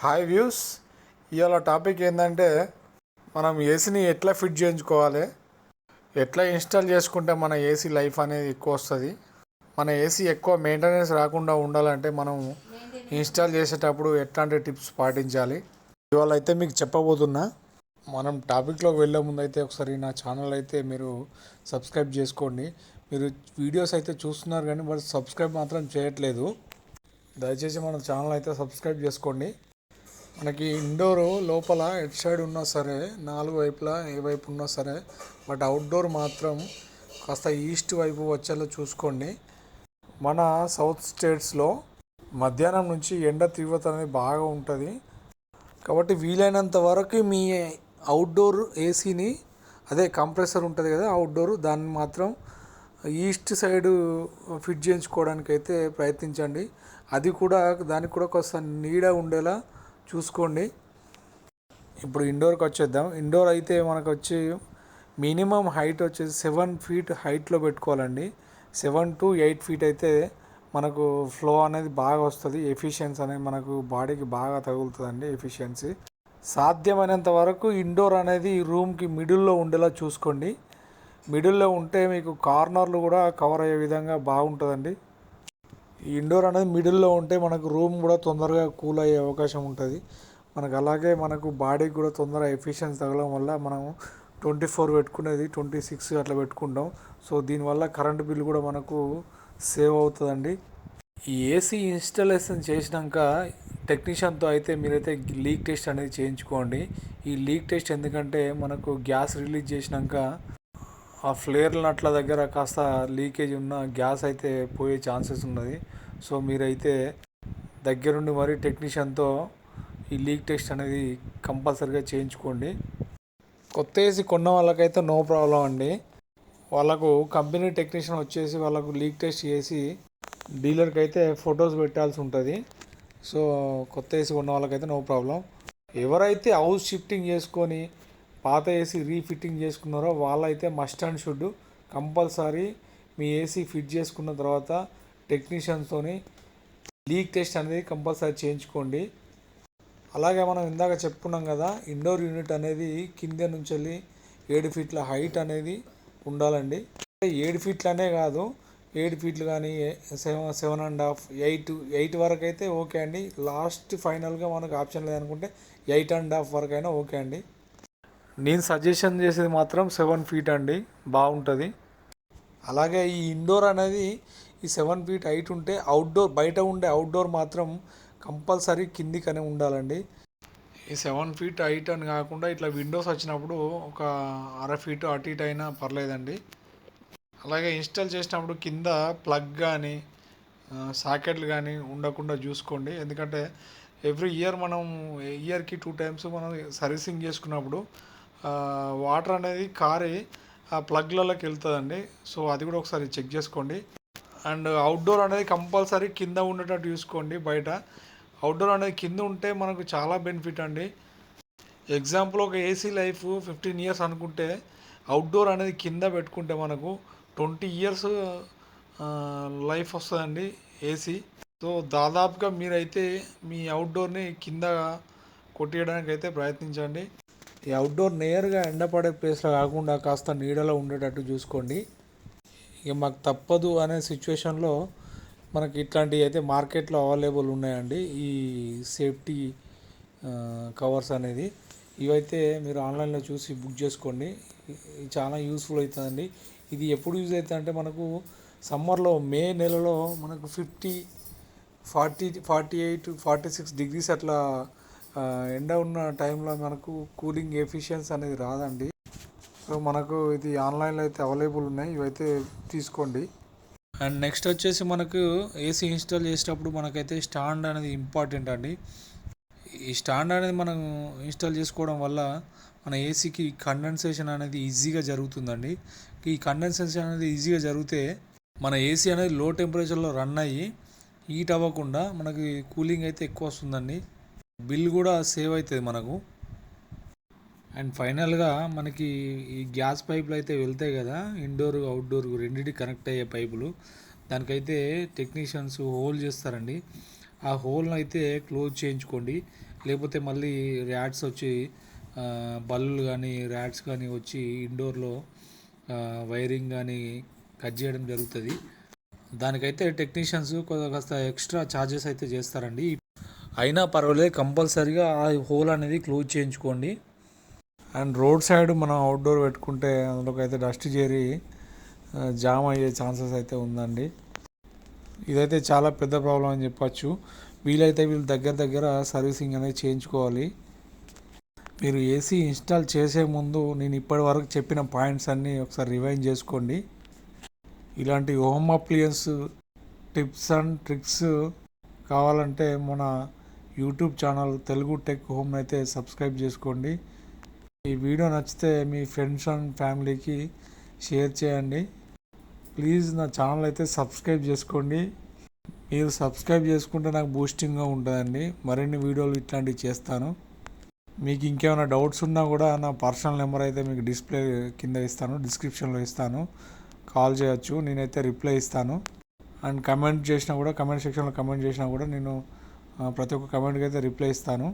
Hi views ఇవాళ topic ఏంటంటే మనం ఏసీని ఎట్లా ఫిట్ చేయించుకోవాలి ఎట్లా ఇన్స్టాల్ చేసుకుంటే మన ఏసీ లైఫ్ అనేది ఎక్కువ వస్తుంది మన ఏసీ ఎక్కువ మెయింటెనెన్స్ రాకుండా ఉండాలంటే మనం ఇన్స్టాల్ చేసేటప్పుడు ఎట్లాంటి టిప్స్ పాటించాలి? ఇవాళ అయితే మీకు చెప్పబోతున్నా మనం టాపిక్లోకి వెళ్ళే ముందు అయితే ఒకసారి నా ఛానల్ అయితే మీరు సబ్స్క్రైబ్ చేసుకోండి. మీరు వీడియోస్ అయితే చూస్తున్నారు కానీ బట్ సబ్స్క్రైబ్ మాత్రం చేయట్లేదు. దయచేసి మన ఛానల్ అయితే సబ్స్క్రైబ్ చేసుకోండి. మనకి ఇండోర్ లోపల ఎట్ సైడ్ ఉన్నా సరే నాలుగు వైపులా ఏ వైపు ఉన్నా సరే బట్ అవుట్డోర్ మాత్రం కాస్త ఈస్ట్ వైపు వచ్చేలా చూసుకోండి. మన సౌత్ స్టేట్స్లో మధ్యాహ్నం నుంచి ఎండ తీవ్రత అనేది బాగా ఉంటుంది. కాబట్టి వీలైనంత వరకు మీ అవుట్డోర్ ఏసీని అదే కంప్రెసర్ ఉంటుంది కదా అవుట్డోర్ దాన్ని మాత్రం ఈస్ట్ సైడ్ ఫిట్ చేయించుకోవడానికి అయితే ప్రయత్నించండి. అది కూడా దానికి కూడా కాస్త నీడ ఉండేలా చూసుకోండి. ఇప్పుడు ఇండోర్కి వచ్చేద్దాం. ఇండోర్ అయితే మనకు వచ్చి మినిమం హైట్ వచ్చేసి సెవెన్ ఫీట్ హైట్లో పెట్టుకోవాలండి. సెవెన్ టు ఎయిట్ ఫీట్ అయితే మనకు ఫ్లో అనేది బాగా వస్తుంది. ఎఫిషియన్సీ అనేది మనకు బాడీకి బాగా తగులుతుందండి ఎఫిషియన్సీ. సాధ్యమైనంత వరకు ఇండోర్ అనేది రూమ్కి మిడిల్లో ఉండేలా చూసుకోండి. మిడిల్లో ఉంటే మీకు కార్నర్లు కూడా కవర్ అయ్యే విధంగా బాగుంటుందండి. ఇండోర్ అనేది మిడిల్లో ఉంటే మనకు రూమ్ కూడా తొందరగా కూల్ అయ్యే అవకాశం ఉంటుంది. మనకు అలాగే మనకు బాడీకి కూడా తొందరగా ఎఫిషియన్స్ తగలడం వల్ల మనం ట్వంటీ ఫోర్ పెట్టుకునేది ట్వంటీ సిక్స్ అట్లా పెట్టుకుంటాం. సో దీనివల్ల కరెంట్ బిల్ కూడా మనకు సేవ్ అవుతుందండి. ఈ ఏసీ ఇన్స్టాలేషన్ చేసినాక టెక్నీషియన్తో అయితే మీరైతే లీక్ టెస్ట్ అనేది చేయించుకోండి. ఈ లీక్ టెస్ట్ ఎందుకంటే మనకు గ్యాస్ రిలీజ్ చేసినాక ఆ ఫ్లేర్ నట్ల దగ్గర కాస్త లీకేజ్ ఉన్న గ్యాస్ అయితే పోయే ఛాన్సెస్ ఉన్నది. సో మీరైతే దగ్గరుండి మరి టెక్నీషియన్తో ఈ లీక్ టెస్ట్ అనేది కంపల్సరీగా చేయించుకోండి. కొత్త ఏసీ కొన్న వాళ్ళకైతే నో ప్రాబ్లం అండి. వాళ్ళకు కంపెనీ టెక్నీషియన్ వచ్చేసి వాళ్ళకు లీక్ టెస్ట్ చేసి డీలర్కి అయితే ఫొటోస్ పెట్టాల్సి ఉంటుంది. సో కొత్త ఏసీ కొన్న వాళ్ళకైతే నో ప్రాబ్లం. ఎవరైతే హౌస్ షిఫ్టింగ్ చేసుకొని పాత ఏసీ రీఫిట్టింగ్ చేసుకున్నారో వాళ్ళైతే మస్ట్ అండ్ షుడ్ కంపల్సరీ మీ ఏసీ ఫిట్ చేసుకున్న తర్వాత టెక్నీషియన్స్తోని లీక్ టెస్ట్ అనేది కంపల్సరీ చేయించుకోండి. అలాగే మనం ఇందాక చెప్పుకున్నాం కదా ఇండోర్ యూనిట్ అనేది కింద నుంచి వెళ్ళి ఏడు ఫీట్ల హైట్ అనేది ఉండాలండి. ఏడు ఫీట్లనే కాదు ఏడు ఫీట్లు కానీ seven seven and half eight eight వరకు అయితే ఓకే అండి. లాస్ట్ ఫైనల్గా మనకు ఆప్షన్ లేదనుకుంటే ఎయిట్ అండ్ హాఫ్ వరకు అయినా ఓకే అండి. నేను సజెషన్ చేసేది మాత్రం సెవెన్ ఫీట్ అండి. బాగుంటుంది. అలాగే ఈ ఇండోర్ అనేది ఈ సెవెన్ ఫీట్ హైట్ ఉంటే అవుట్డోర్ బయట ఉండే అవుట్డోర్ మాత్రం కంపల్సరీ కిందికనే ఉండాలండి. ఈ సెవెన్ ఫీట్ హైట్ అని కాకుండా ఇట్లా విండోస్ వచ్చినప్పుడు ఒక అర ఫీట్ అటు ఇటు అయినా పర్లేదండి. అలాగే ఇన్స్టాల్ చేసినప్పుడు కింద ప్లగ్ కానీ సాకెట్లు కానీ ఉండకుండా చూసుకోండి. ఎందుకంటే ఎవ్రీ ఇయర్ మనం ఇయర్కి టూ టైమ్స్ మనం సర్వీసింగ్ చేసుకున్నప్పుడు వాటర్ అనేది కారి ఆ ప్లగ్లలోకి వెళ్తుందండి. సో అది కూడా ఒకసారి చెక్ చేసుకోండి. అండ్ అవుట్డోర్ అనేది కంపల్సరీ కింద ఉండేటట్టు చూసుకోండి బయట. అవుట్డోర్ అనేది కింద ఉంటే మనకు చాలా బెనిఫిట్ అండి. ఎగ్జాంపుల్ ఒక ఏసీ లైఫ్ ఫిఫ్టీన్ ఇయర్స్ అనుకుంటే అవుట్డోర్ అనేది కింద పెట్టుకుంటే మనకు ట్వంటీ ఇయర్స్ లైఫ్ వస్తుందండి ఏసీ. సో దాదాపుగా మీరైతే మీ అవుట్డోర్ని కింద కొట్టేయడానికి అయితే ప్రయత్నించండి. ఈ అవుట్డోర్ నేరుగా ఎండపడే ప్లేస్లో కాకుండా కాస్త నీడలో ఉండేటట్టు చూసుకోండి. ఇక మాకు తప్పదు అనే సిచ్యువేషన్లో మనకి ఇట్లాంటివి అయితే మార్కెట్లో అవైలబుల్ ఉన్నాయండి. ఈ సేఫ్టీ కవర్స్ అనేది. ఇవైతే మీరు ఆన్లైన్లో చూసి బుక్ చేసుకోండి. చాలా యూస్ఫుల్ అవుతుందండి. ఇది ఎప్పుడు యూజ్ అవుతుంది అంటే మనకు సమ్మర్లో మే నెలలో మనకు fifty forty forty eight forty six degrees అట్లా ఎండ ఉన్న టైంలో మనకు కూలింగ్ ఎఫిషియన్స్ అనేది రాదండి. సో మనకు ఇది ఆన్లైన్లో అయితే అవైలబుల్ ఉన్నాయి. ఇవైతే తీసుకోండి. అండ్ నెక్స్ట్ వచ్చేసి మనకు ఏసీ ఇన్స్టాల్ చేసేటప్పుడు మనకైతే స్టాండ్ అనేది ఇంపార్టెంట్ అండి. ఈ స్టాండ్ అనేది మనం ఇన్స్టాల్ చేసుకోవడం వల్ల మన ఏసీకి కండెన్సేషన్ అనేది ఈజీగా జరుగుతుందండి. ఈ కండెన్సేషన్ అనేది ఈజీగా జరిగితే మన ఏసీ అనేది లో టెంపరేచర్లో రన్ అయ్యి హీట్ అవ్వకుండా మనకి కూలింగ్ అయితే ఎక్కువ వస్తుందండి. బిల్ కూడా సేవ్ అవుతుంది మనకు. అండ్ ఫైనల్గా మనకి ఈ గ్యాస్ పైపులు అయితే వెళ్తాయి కదా ఇండోర్ అవుట్డోర్ రెండింటి కనెక్ట్ అయ్యే పైపులు. దానికైతే టెక్నీషియన్స్ హోల్ చేస్తారండి. ఆ హోల్ని అయితే క్లోజ్ చేయించుకోండి. లేకపోతే మళ్ళీ ర్యాట్స్ వచ్చి బల్లులు కానీ ర్యాట్స్ కానీ వచ్చి ఇండోర్లో వైరింగ్ కానీ కట్ చేయడం జరుగుతుంది. దానికైతే టెక్నీషియన్స్ కొద్దిగా కాస్త ఎక్స్ట్రా ఛార్జెస్ అయితే చేస్తారండి. అయినా పర్వాలేదు కంపల్సరీగా ఆ హోల్ అనేది క్లోజ్ చేయించుకోండి. అండ్ రోడ్ సైడ్ మనం అవుట్డోర్ పెట్టుకుంటే అందులోకి అయితే డస్ట్ చేరి జామ్ అయ్యే ఛాన్సెస్ అయితే ఉందండి. ఇదైతే చాలా పెద్ద ప్రాబ్లం అని చెప్పచ్చు. వీలైతే వీళ్ళు దగ్గర దగ్గర సర్వీసింగ్ అనేది చేయించుకోవాలి. మీరు ఏసీ ఇన్స్టాల్ చేసే ముందు నేను ఇప్పటి వరకు చెప్పిన పాయింట్స్ అన్నీ ఒకసారి రివైండ్ చేసుకోండి. ఇలాంటి home appliances tips and tricks కావాలంటే మన YouTube channel Telugu tech home అయితే సబ్స్క్రైబ్ చేసుకోండి. ఈ వీడియో నచ్చితే మీ ఫ్రెండ్స్ అండ్ ఫ్యామిలీకి షేర్ చేయండి. ప్లీజ్ నా ఛానల్ అయితే సబ్స్క్రైబ్ చేసుకోండి. మీరు సబ్స్క్రైబ్ చేసుకుంటే నాకు బూస్టింగ్గా ఉంటుందండి. మరిన్ని వీడియోలు ఇట్లాంటివి చేస్తాను. మీకు ఇంకేమైనా డౌట్స్ ఉన్నా కూడా నా పర్సనల్ నెంబర్ అయితే మీకు డిస్ప్లే కింద ఇస్తాను డిస్క్రిప్షన్లో ఇస్తాను. కాల్ చేయొచ్చు నేనైతే రిప్లై ఇస్తాను. అండ్ కమెంట్ చేసినా కూడా కమెంట్ సెక్షన్లో కమెంట్ చేసినా కూడా నేను ప్రతి ఒక్క కమెంట్కి అయితే రిప్లై ఇస్తాను.